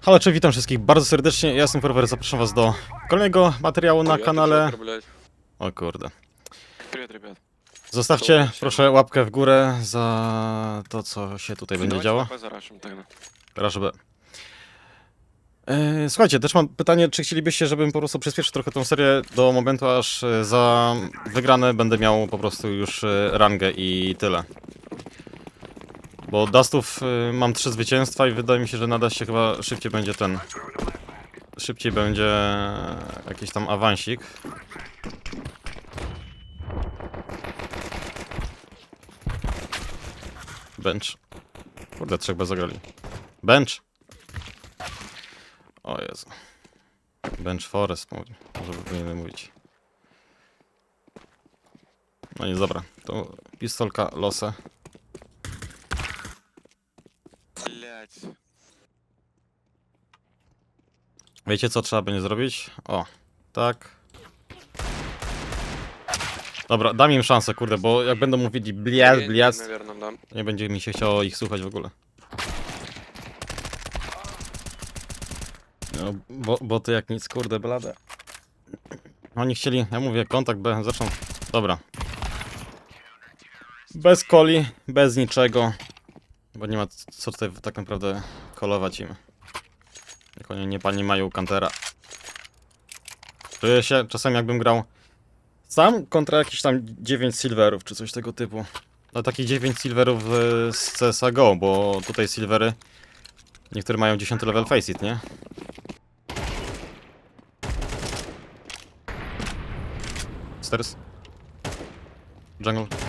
Halo, cześć, witam wszystkich bardzo serdecznie. Ja jestem Forever, zapraszam was do kolejnego materiału na Привет, kanale. Джокер, блядь. O kurde. Привет, ребят. Zostawcie Dobra, proszę łapkę w górę za to, co się tutaj będzie Давайте działo. ХП зарашим тогда. Proszę B. E, Słuchajcie, też mam pytanie, czy chcielibyście, żebym po prostu przyspieszył trochę tą serię do momentu, aż e, za wygrane będę miał po prostu już e, rangę i tyle. Bo Dustów e, mam trzy zwycięstwa i wydaje mi się, że nada się chyba szybciej będzie ten... Szybciej będzie jakiś tam awansik. Bench. Kurde, trzech bez zagrali. Bench! O Jezu. Bench Forest, może może powinienem mówić. No nic, dobra. To pistolka, losę. Wiecie co trzeba będzie zrobić? O, tak. Dobra, dam im szansę, kurde, bo jak będą mówili bliaz, bliaz, Наверное, да. nie będzie mi się chciało ich słuchać w ogóle. No, bo, boty jak nic, kurde, blade. Oni chcieli, ja mówię, kontakt B, zresztą, dobra. Bez coli, bez niczego, bo nie ma co tutaj tak naprawdę kolować im. Jak oni nie, nie mają kantera. Czuję się czasem jakbym grał sam kontra jakieś tam 9 silverów, czy coś tego typu. No takich 9 silverów e, z CSGO, bo tutaj silvery niektóre mają 10 level face it, nie? Stairs. Jungle.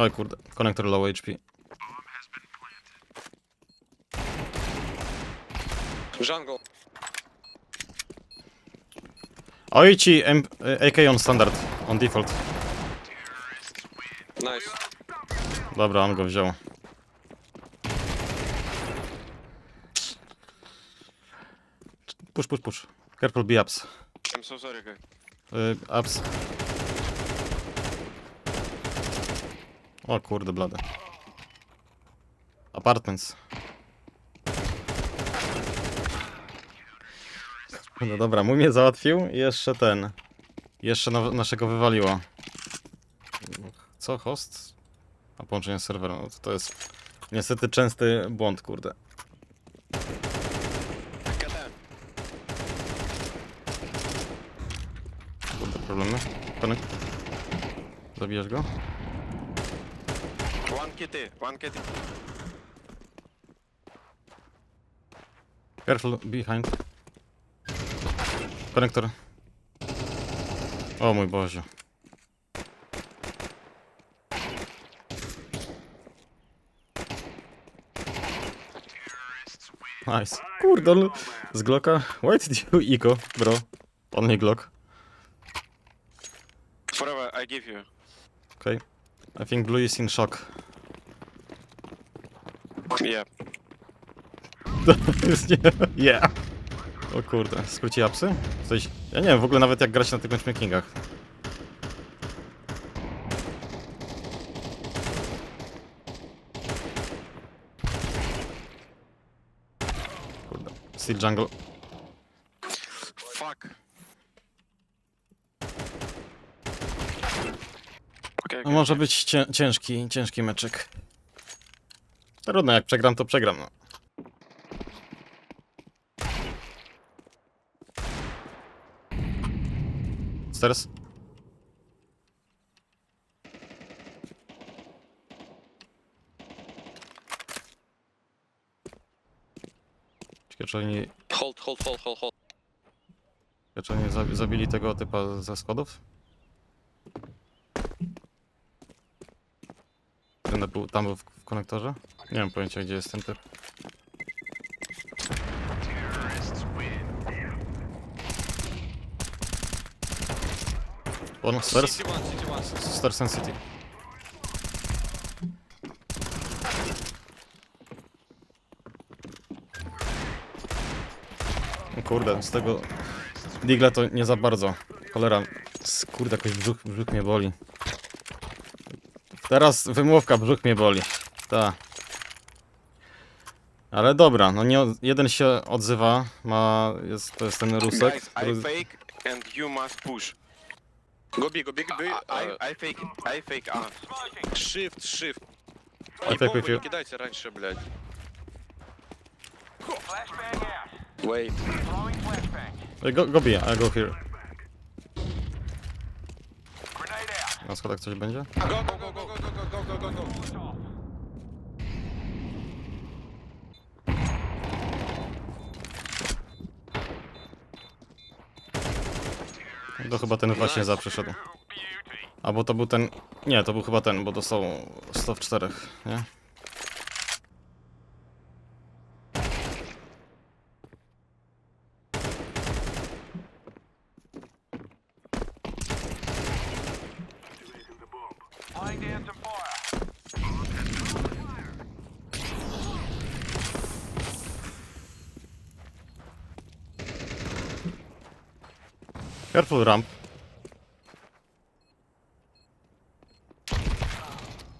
Oj kurde, konektor low HP. Jungle. Oj ci M e, AK on standard, on default. Nice. Dobra, on go wziął. Push, push, push. Careful, be ups. I'm so sorry, guy. Y, ups. O kurde, blade. Apartments. No dobra, mój mnie załatwił i jeszcze ten. Jeszcze na, naszego wywaliło. Co, host? A połączenie z serwerem, no to, to jest niestety częsty błąd, kurde. Kurde, problemy. Konek. Zabijasz go? kitty, one kitty. Careful behind. Connector. Oh, o mój Boże. Nice. Kurdol. Z Glocka. Why did you ego, bro? Only Glock. Whatever I give you. Okay. I think Blue is in shock. Yeah. Jest nie. Yeah. O kurde, skróci apsy? Coś... Ja nie wiem w ogóle nawet jak grać na tych matchmakingach. Kurde, Steel Jungle. Fuck. Okay, No może być cię ciężki, ciężki meczek. Trudno, jak przegram to przegram, no. Stairs? Ciekawe, czy oni, Hold, hold, hold, hold, hold. ciekawe, czy oni zabi- zabili tego typa ze schodów? Ten był, tam był w, w konektorze? Nie mam pojęcia, gdzie jest ten typ. On, stairs? City one, city one. Stairs and City. O Kurde, z tego Digla to nie za bardzo. Cholera, kurde, jakoś brzuch, brzuch mnie boli. Teraz wymówka, brzuch mnie boli. Ta. Ale dobra, no nie, od- jeden się odzywa, ma, jest, to jest ten Rusek. Guys, I który- fake and you must push. Go B, go B, go B. I, I fake, I fake A. Shift, shift. I И fake бомбу with you. не кидайте раньше, блядь. Wait. Ej, Go, go bije, I go here. Na schodach coś będzie? Go, go, go, go, to chyba ten właśnie za przeszedł. Albo to był ten... Nie, to był chyba ten, bo to są 104, nie? Laying some. Careful ramp.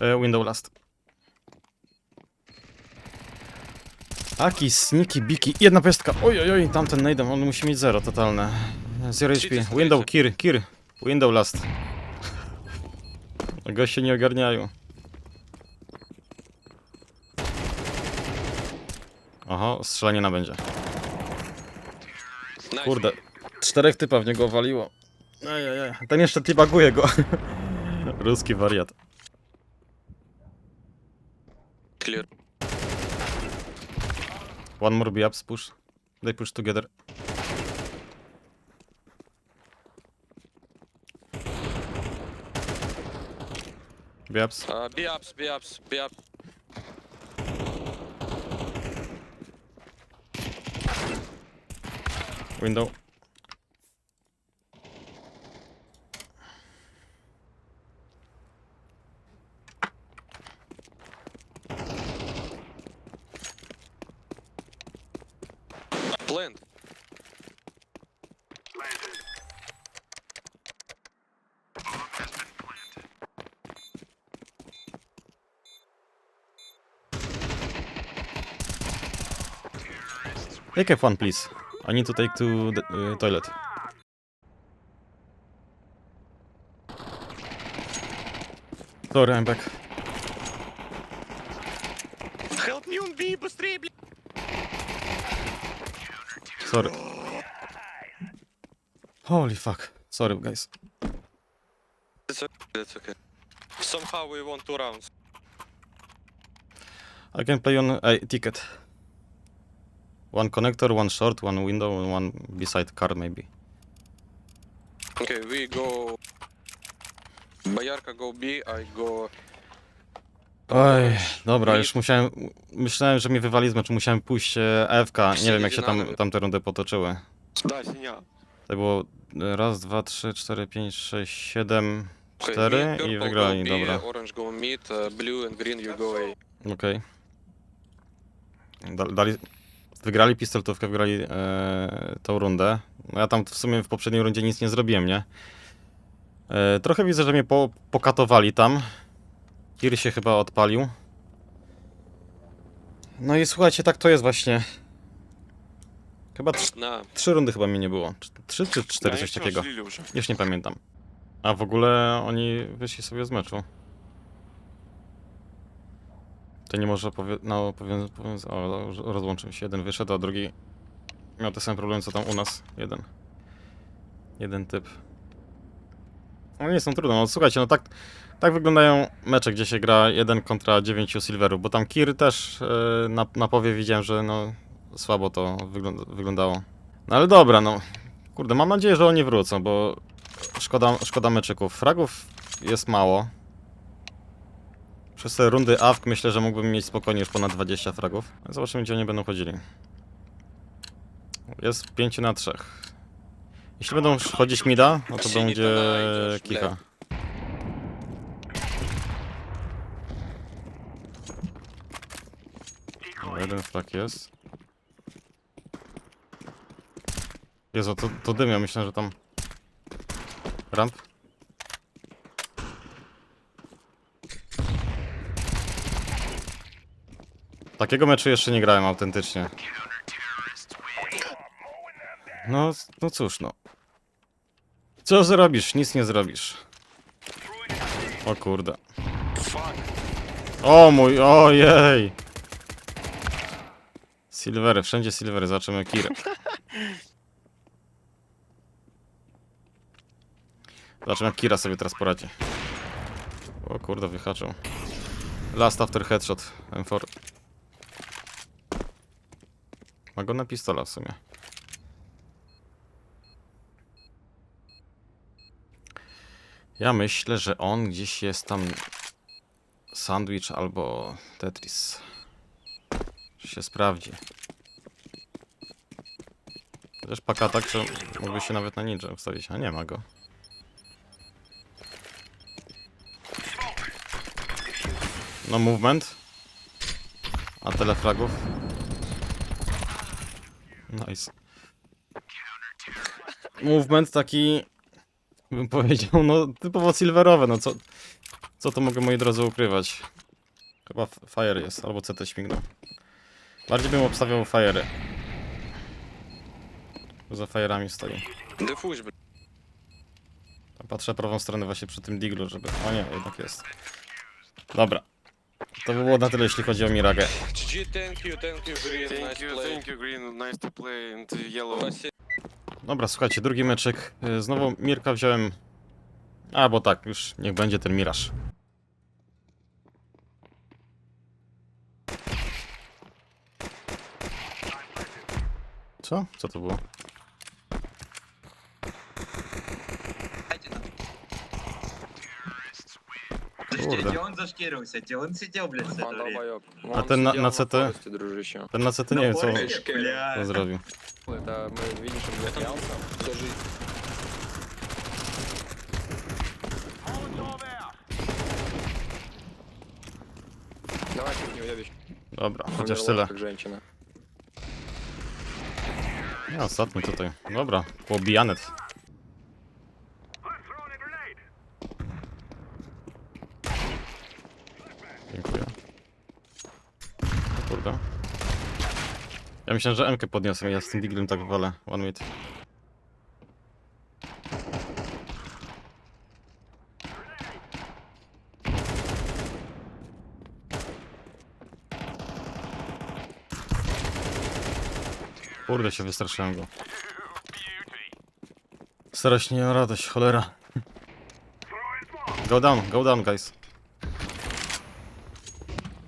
E, window last. Aki, sniki, biki. Jedna pestka. Oj, oj, oj, tamten najdem, on musi mieć zero totalne. Zero HP. Window, kir, kir. Window last. Goście nie ogarniają. Oho, strzelanie na będzie. Kurde, czterech typa w niego waliło. Ejejej, ten jeszcze tibaguje go. Ruski wariat. Clear. One more B ups push. They push together. B ups. Uh, B ups, ups. Window. Take F1 please. I need to take to the uh, toilet. Sorry, I'm back. Help me on B, быстрее, блядь. Sorry. Holy fuck. Sorry guys. It's okay, it's okay. Somehow we won two rounds. I can play on a ticket. One connector, one short, one window, and one beside car maybe. Okay, we go... Боярка go B, I go... Oj, dobra, już musiałem. Myślałem, że mnie wywali z meczu, musiałem pójść e, AFK. Nie wiem, jak się tam tamte rundy potoczyły. Да, синя. To było e, raz, dwa, trzy, cztery, pięć, sześć, siedem, Okay, cztery me, i purple wygrali, go B, dobra. Orange go mid, uh, blue and green you go A. Okej. Da- Dali. Wygrali pistoletówkę, wygrali e, tą rundę. No ja tam w sumie w poprzedniej rundzie nic nie zrobiłem, nie? E, trochę widzę, że mnie po, pokatowali tam. Kir się chyba odpalił. No i słuchajcie, tak to jest właśnie. Chyba trz- На. trzy rundy chyba mnie nie było. Trzy czy cztery, coś takiego. Już nie pamiętam. A w ogóle oni wyszli sobie z meczu. To nie może powie... No, powię... powię... O, rozłączył się. Jeden wyszedł, a drugi miał te same problemy co tam u nas. Jeden. Jeden typ. No nie są trudne. No słuchajcie, no tak, tak wyglądają mecze, gdzie się gra jeden kontra dziewięciu silverów, bo tam Kir też yy, na, na powie widziałem, że no słabo to wygląda, wyglądało. No ale dobra, no. Kurde, mam nadzieję, że oni wrócą, bo szkoda, szkoda meczyków. Fragów jest mało. Przez te rundy AWK myślę, że mógłbym mieć spokojnie już ponad 20 fragów. Zobaczymy, gdzie oni będą chodzili. Jest 5 na 3. Jeśli będą chodzić mida, no to będzie kicha. Jeden flag jest. Jezu, to, to dym, ja myślę, że tam... Ramp? Takiego meczu jeszcze nie grałem autentycznie. No, no cóż, no. Co zrobisz? Nic nie zrobisz. O kurde. O mój, ojej! Silvery, wszędzie silvery, zobaczymy Kirę. Zobaczymy jak Kira sobie teraz poradzi. O kurde, wyhaczył. Last after headshot, M4. Ma go na pistola w sumie. Ja myślę, że on gdzieś jest tam sandwich albo Tetris. Się sprawdzi. Chociaż paka tak, że mógłby się nawet na ninja ustawić, a nie ma go. No movement. A tyle fragów. Nice. Movement taki, bym powiedział, no typowo silverowy, no co, co to mogę moi drodzy ukrywać? Chyba fire jest, albo CT śmignął. Bardziej bym obstawiał fire'y. Za fire'ami stoi. Patrzę prawą stronę właśnie przy tym diglu, żeby... O nie, jednak jest. Dobra. To by było na tyle, jeśli chodzi o Miragę. GG, thank you, thank you, Green, Thank nice you, play. thank you, Green. Nice to play. And uh, yellow. Dobra, słuchajcie, drugi meczyk. Y, Znowu Mirka wziąłem... A, bo tak, już niech będzie ten Miraż. Co? Co to było? Kurde. Где он зашкировался? Где он сидел, блядь, все Он это время? долбоёб. А Он ты на- сидел на на CT? форесте, дружище. Ten na CT nie wiem, co on Форесте, бля. co zrobił. Это мы видишь, блядь, ялка. Даже Давай, ты не уебись. Dobra, chociaż Умерла, tyle. Как женщина. Ja ostatni tutaj. Dobra, poobijany. Ja myślę, że MK podniosę, ja z tym diglem tak wolę. One mid. Kurde się wystraszyłem go. Starać nie mam radość, cholera. Go down, go down guys.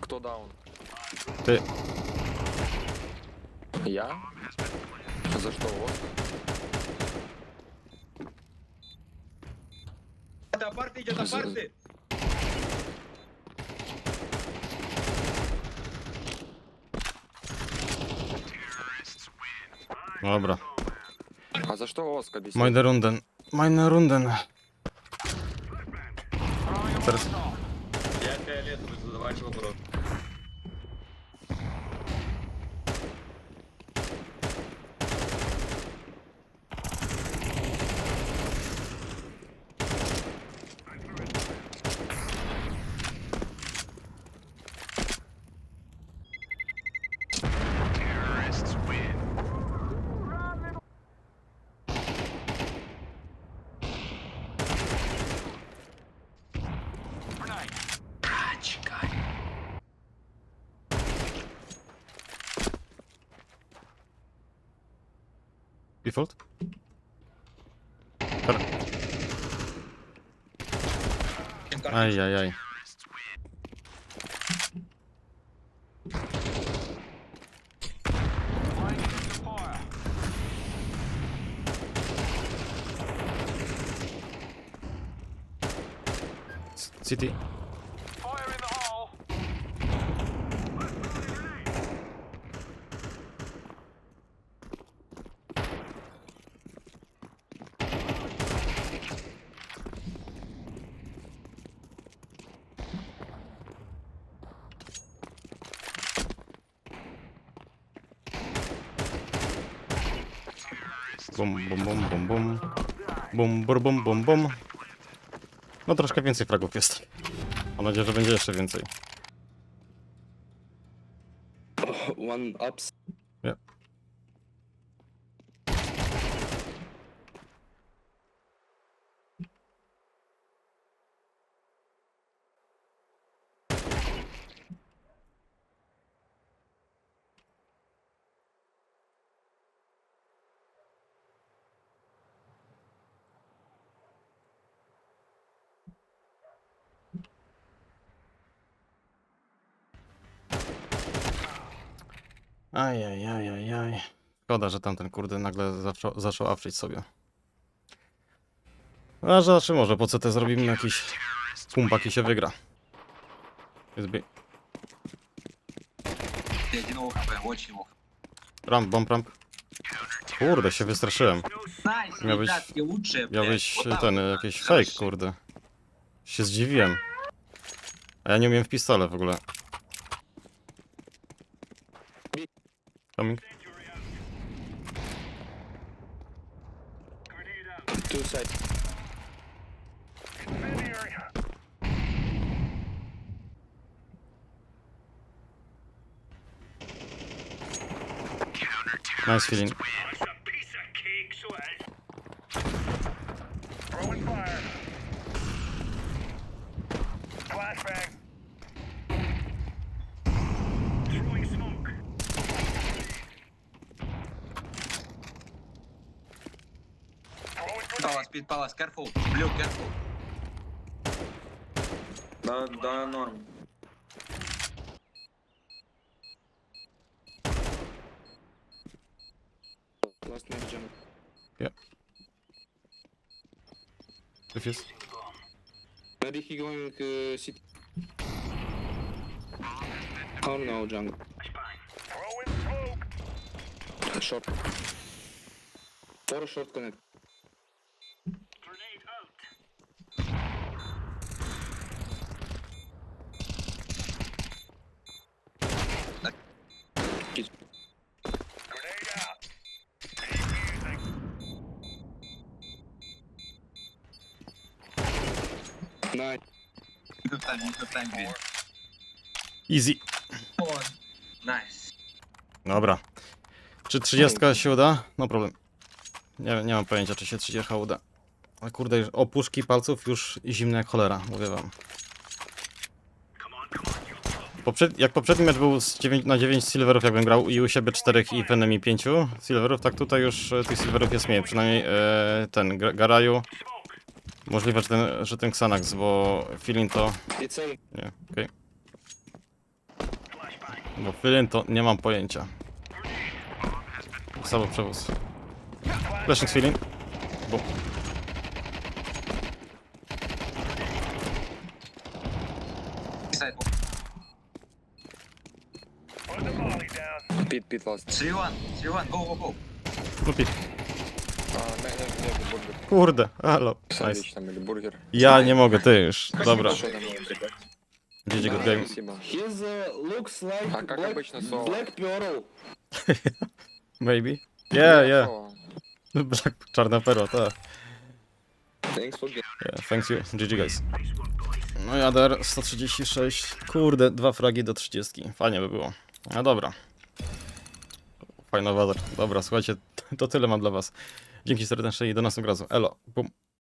Kto down? Ты... Я? За что вот? Это парты идет, это парты! Добре. А за что Оска бесит? Майна Рунден. Майна Рунден. Я 5 лет задавать вопрос. Default? Dobra. Aj, aj, aj. C- City. Bum, bum, bum, bum, bum. Bum, bur, bum, bum, bum. No troszkę więcej fragów jest. Mam nadzieję, że będzie jeszcze więcej. one ups. Ajajajajaj. Szkoda, że tamten kurde nagle zaczął, zaczął sobie. A znaczy może, po co te zrobimy jakiś kumbak i się wygra. Jest bi... Ramp, bomb, ramp. Kurde, się wystraszyłem. Miałbyś, miałbyś ten, jakiś fake, kurde. Się zdziwiłem. A ja nie umiem w pistole w ogóle. Coming. Two sides. Nice feeling. Palace, pit palace, careful. Blue, careful. Да, да, норм. Last night jump. Defuse. Maybe he going uh, city. Oh no, jungle. Short. Four short connect. pewnie, to tak pewnie. Easy. O, nice. Dobra. Czy 30 się uda? No problem. Nie, nie mam pojęcia, czy się 30 uda. A kurde, opuszki palców już zimne jak cholera, mówię wam. Poprzed, jak poprzedni mecz był z 9, na 9 silverów, jakbym grał i u siebie 4 i w enemy 5 silverów, tak tutaj już e, tych silverów jest mniej. Przynajmniej e, ten Garaju Możliwe, że ten, że ten Xanax, bo Filin to... Nie, okej. Okay. Bo Filin to nie mam pojęcia. Słabo przewóz. Leszek z Filin. Bum. Pit, pit lost. 3-1, 3-1, go, go, go. No pit. Kurde, halo. Nice. Сандвич там или бургер. Ja nie mogę, ty już. Dobra. Что там, ребят? GG good game. Спасибо. He's uh, looks like А как black, обычно соло? black pearl. Maybe. Yeah, yeah. Соло. Black, czarna perła, tak. Thanks for game. Yeah, thanks you. GG guys. No jader 136. Kurde, dwa fragi do 30. Fajnie by było. No dobra. Fajna wader. Dobra, słuchajcie, to tyle mam dla was. Dzięki serdeczne i do następnego razu. Elo. Bum.